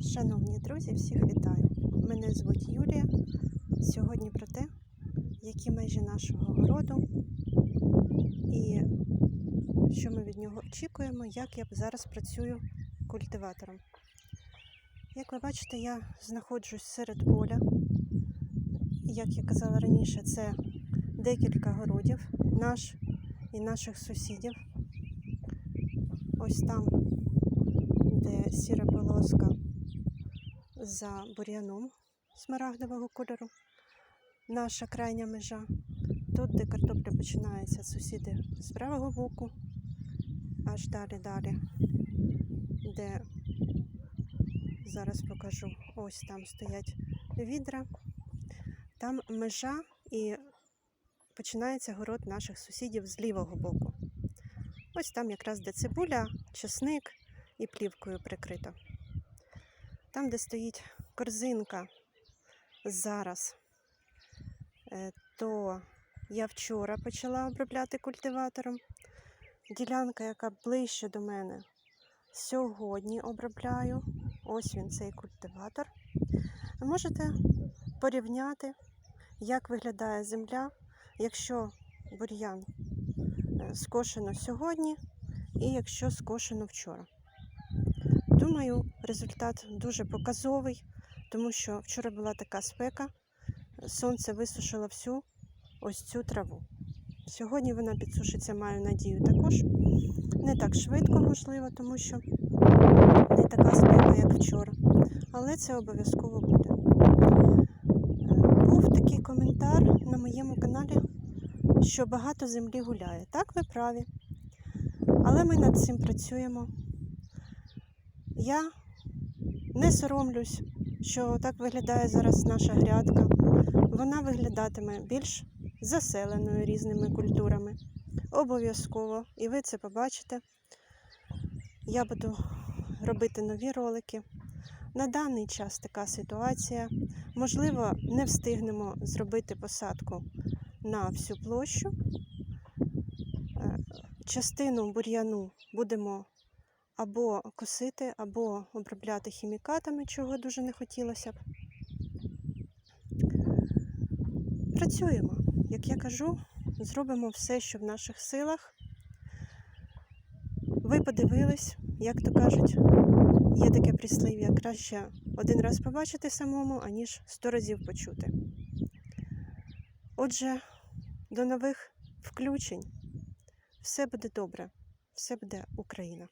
Шановні друзі, всіх вітаю! Мене звуть Юлія. Сьогодні про те, які межі нашого городу і що ми від нього очікуємо, як я зараз працюю культиватором. Як ви бачите, я знаходжусь серед поля. Як я казала раніше, це декілька городів, наш і наших сусідів. Ось там, де сіра полоска за бур'яном смарагдового кольору. Наша крайня межа. Тут, де картопля починається, сусіди з правого боку, аж далі далі, де зараз покажу, ось там стоять відра. Там межа і починається город наших сусідів з лівого боку. Ось там якраз де цибуля, чесник і плівкою прикрито. Там, де стоїть корзинка зараз, е, то я вчора почала обробляти культиватором. Ділянка, яка ближче до мене, сьогодні обробляю. Ось він, цей культиватор. Можете порівняти, як виглядає земля, якщо бур'ян е, скошено сьогодні і якщо скошено вчора. Думаю, результат дуже показовий, тому що вчора була така спека, сонце висушило всю ось цю траву. Сьогодні вона підсушиться, маю надію, також не так швидко, можливо, тому що не така спека, як вчора. Але це обов'язково буде. Був такий коментар на моєму каналі, що багато землі гуляє. Так, ви праві. Але ми над цим працюємо. Я не соромлюсь, що так виглядає зараз наша грядка. Вона виглядатиме більш заселеною різними культурами. Обов'язково, і ви це побачите. Я буду робити нові ролики. На даний час така ситуація. Можливо, не встигнемо зробити посадку на всю площу. Е, Частину бур'яну будемо або косити, або обробляти хімікатами, чого дуже не хотілося б. Працюємо. Як я кажу, зробимо все, що в наших силах. Ви подивились, як то кажуть, є таке прислів'я, краще один раз побачити самому, аніж сто разів почути. Отже, до нових включень. Все буде добре, все буде Україна.